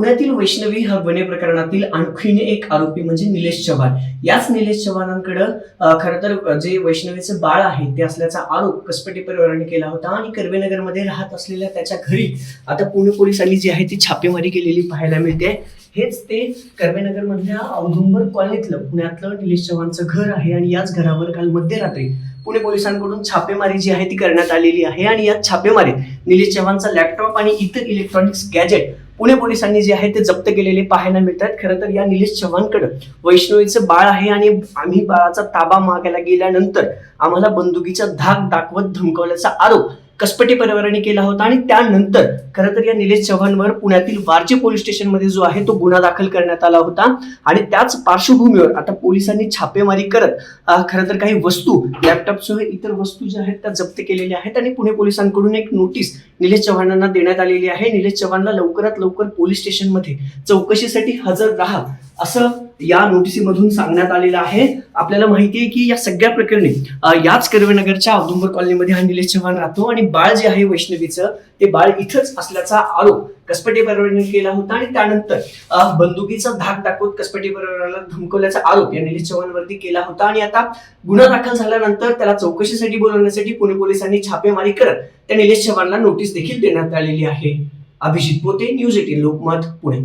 पुण्यातील वैष्णवी हगवणे प्रकरणातील आणखीन एक आरोपी म्हणजे निलेश चव्हाण. याच निलेश चव्हाणांकडे खरं तर जे वैष्णवीचे बाळ आहे ते असल्याचा आरोप कसपटी परिवाराने केला होता आणि कर्वेनगरमध्ये राहत असलेल्या त्याच्या घरी आता पुणे पोलिसांनी जी आहे ती छापेमारी केलेली पाहायला मिळते. हेच ते कर्वेनगरमधल्या औदुंबर कॉलनीतलं पुण्यातलं निलेश चव्हाणचं घर आहे आणि याच घरावर काल मध्यरात्री पुणे पोलिसांकडून छापेमारी जी आहे ती करण्यात आलेली आहे आणि या छापेमारीत निलेश चव्हाणचा लॅपटॉप आणि इतर इलेक्ट्रॉनिक्स गॅजेट पुणे पोलिसांनी जे आहे ते जप्त केलेले पाहायला मिळतात. खरं तर या निलेश चव्हाणकडे वैष्णवीचं बाळ आहे आणि आम्ही बाळाचा ताबा मागायला गेल्यानंतर आम्हाला बंदुकीचा धाक दाखवत धमकवल्याचा आरोप कसपटी परिवाराने केला होता आणि त्यानंतर खरं तर या निलेश चव्हाणवर पुण्यातील वारजे पोलीस स्टेशनमध्ये जो आहे तो गुन्हा दाखल करण्यात आला होता. आणि त्याच पार्श्वभूमीवर आता पोलिसांनी छापेमारी करत खरं तर काही वस्तू लॅपटॉपसह इतर वस्तू ज्या आहेत त्या जप्त केलेल्या आहेत आणि पुणे पोलिसांकडून एक नोटीस निलेश चव्हाणांना देण्यात आलेली आहे. निलेश चव्हाणला लवकरात लवकर पोलीस स्टेशनमध्ये चौकशीसाठी हजर राहा. असं या नोटिसीमधून सांगण्यात आलेलं आहे. आपल्याला माहिती आहे की या सगळ्या प्रकरणी याच कर्वेनगरच्या औदुंबर कॉलनीमध्ये हा निलेश चव्हाण राहतो आणि बाळ जे आहे वैष्णवीचं ते बाळ इथंच असल्याचा आरोप कसपटे परिवाराने केला होता आणि त्यानंतर बंदुकीचा धाक दाखवत कसपटे परिवाराला धमकवल्याचा आरोप या निलेश चव्हाणवरती केला होता. आणि आता गुन्हा दाखल झाल्यानंतर त्याला चौकशीसाठी बोलवण्यासाठी पुणे पोलिसांनी छापेमारी करत त्या निलेश चव्हाणला नोटीस देखील देण्यात आलेली आहे. अभिजित पोते न्यूज एटीन लोकमत पुणे.